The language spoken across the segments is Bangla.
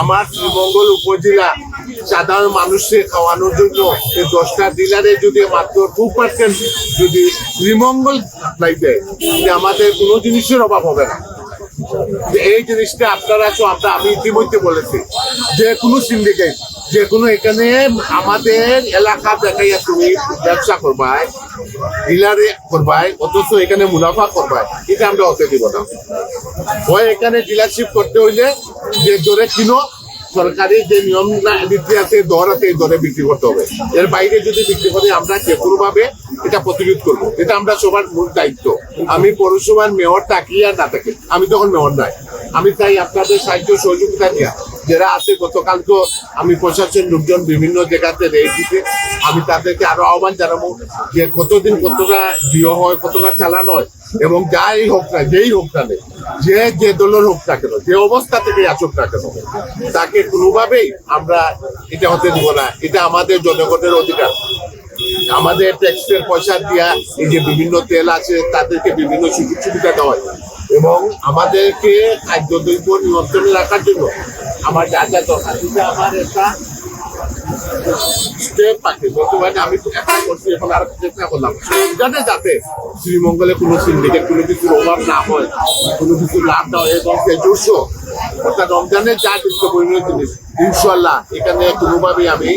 আমার শ্রীমঙ্গল উপজেলা সাধারণ মানুষকে খাওয়ানোর জন্য এই দশটা ডিলারে যদি মাত্র টু পার্সেন্ট যদি শ্রীমঙ্গল সাপ্লাই দেয় আমাদের কোনো জিনিসের অভাব হবে না। এই জিনিসটা আপনারা আমরা আমি ইতিমধ্যে বলেছি, যে কোনো সিন্ডিকেট যে কোনো এখানে আমাদের এলাকা দেখাইয়া তুমি ব্যবসা করবাই, ডিলারে করবাই, অথচ এখানে মুনাফা করবাই, এটা আমরা হতে দিব না। হয় এখানে ডিলারশিপ করতে হইলে যে দরে কিনো, সরকারি যে নিয়ম নীতি আছে, দর আছে, এই দরে বিক্রি করতে হবে। এর বাইরে যদি বিক্রি করে, আমরা যে কোনো ভাবে এটা প্রতিরোধ করব। এটা আমরা সবার মূল দায়িত্ব। আমি পৌরসভার মেয়র থাকি আর না থাকি আমি তখন মেয়র নাই আমি তাই আপনাদের সাহায্য, সহযোগিতা দিয়া যারা আছে গতকাল তো আমি প্রশাসন লোকজন বিভিন্ন জায়গাতে রেট দিতে, আমি তাদেরকে আরও আহ্বান জানাব যে কতদিন কতটা বিয়ে হয়, কতটা চালানো হয় এবং যাই হোক না, যেই হোক না যে যে দলের হোক না কেন, যে অবস্থা থেকে আসুক না কেন, তাকে কোনোভাবেই আমরা এটা হতে দেবো না। এটা আমাদের জনগণের অধিকার। আমাদের ট্যাক্সের পয়সা দিয়া এই যে বিভিন্ন তেল আছে, তাদেরকে বিভিন্ন সুযোগ সুবিধা দেওয়া হয়। এবং আমাদেরকে খাদ্য খাদ্যদ্রব্য নিয়ন্ত্রণে রাখার জন্য আমার যা যা দরকার আমার একটা স্টেপ আছে, বর্তমানে আমি একটা করছি, এখন আর চেষ্টা করলাম। যাতে যাতে শ্রীমঙ্গলে কোনো সিন্ডিকেট কোনো কিছুর অভাব না হয়, কোনো কিছু লাভ না হয়, এবং নিজস্ব অর্থাৎ রমজানের যা গুরুত্বপূর্ণ জিনিস ইনশাল্লাহ এখানে কোনোভাবেই আমি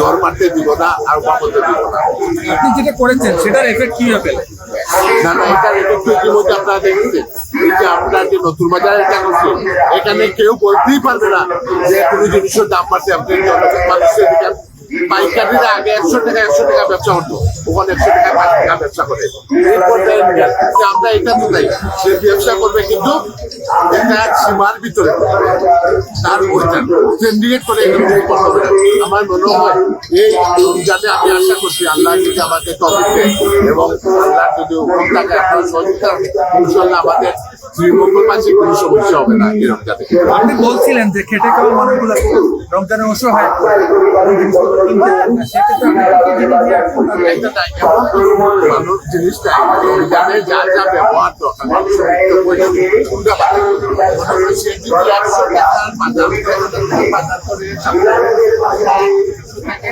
দর মারতে দিব না আর বাবদে দিব না। আপনি যেটা করেছেন, সেটার এফেক্ট কি হবে? না না আপনারা যে আমরা যে নতুন বাজারে এটা করছে এখানে কেউ বলতেই পারবে না যে কোনো জিনিসের দাম বাড়ছে। আপনি মানুষের পাইকারিরা আগে একশো টাকা একশো টাকা ব্যবসা হতো ওখানে একশো টাকা পাঁচ টাকা ব্যবসা করে। আমরা এটা তো তাই সে ব্যবসা করবে কিন্তু এটা সীমার ভিতরে। তার ওইটা সিন্ডিকেট করে করতে আমার মনে হয় এই যাতে আমি আশা করছি আল্লাহ যদি আমাকে তবে এবং আল্লাহ যদি থাকে আপনার সহযোগিতা ইনশাল্লাহ আমাদের শ্রীমঙ্গল মাঝে কোনো সমস্যা হবে না আপনি বলছিলেন যে খেটে খাওয়া মানুষগুলো রমজানে অসহায় জিনিসটা যা যা ব্যবহার দরকার? মনে হয় বাজার করে, থেকে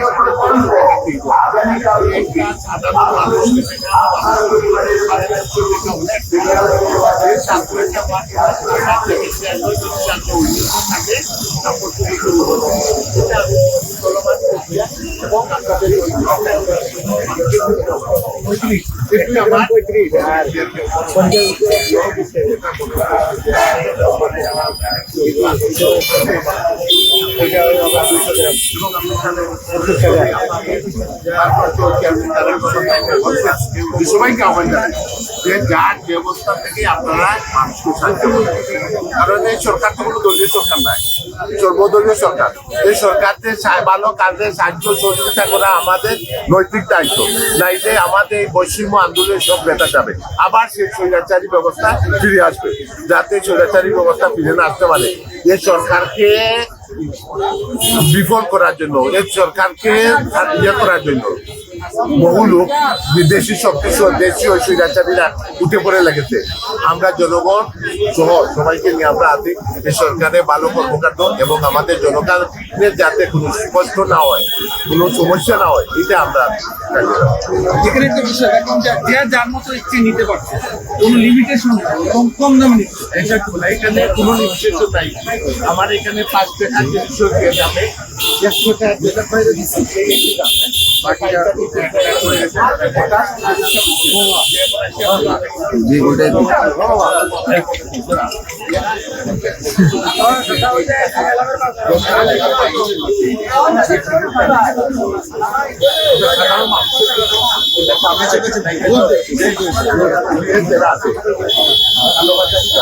সবাইকে আহ্বান যে যার ব্যবস্থা থেকে আপনারা মানুষকে সাহায্য করুন। কারণ এই সরকার তো কোনো দলীয় সরকার নাই। সর্বদলীয় সরকার। এই সরকারকে ভালো কাজে সাহায্য সহযোগিতা করা আমাদের নৈতিক দায়িত্ব। নাইলে আমাদের এই বৈষম্য আন্দোলনের সব নেতা যাবে। আবার সেই স্বৈরাচারী ব্যবস্থা ফিরে আসবে, যাতে স্বৈরাচারী ব্যবস্থা ফিরে না আসতে পারে। এই সরকারকে বিফল করার জন্য এই সরকারকে ইয়ে করার জন্য বহু লোক বিদেশি শক্তি সহ দেশীয় স্বৈরাচারীরা উঠে পড়ে লেগেছে। আমরা জনগণ সহ সবাইকে নিয়ে আমরা আছি এই সরকারের ভালো কর্মকাণ্ড এবং আমাদের জনগণের যাতে কোনো কষ্ট না হয় কোনো সমস্যা না হয় এটা আমরা যেখানে একটা বিষয় এখন যে যার মতো ইচ্ছে নিতে পারছে কোনো লিমিটেশন নেই এবং কম দামে নিচ্ছে এটা এখানে কোনো নির্দিষ্ট নাই। আমার এখানে পাঁচ টাকা জিনিসও দিয়ে যাবে। একশো টাকা যেটা বাইরে দিচ্ছি সেই দাম। বাকিটা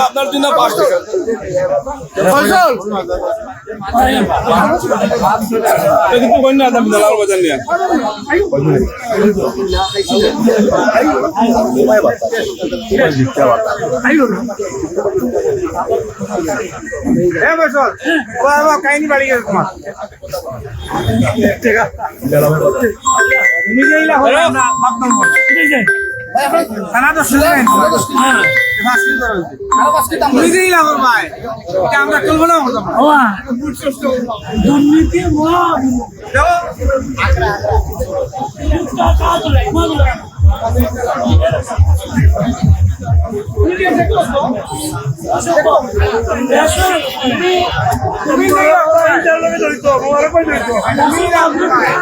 আপনার জন্য পাঁচশো ফয়সাল! কিন্তু কন্যা দাম দালাল বাজার নিয়ে। কাহিনী বাড়ি গেছে তোমার। খানা তো থানা দশ আমরা দুর্নীতি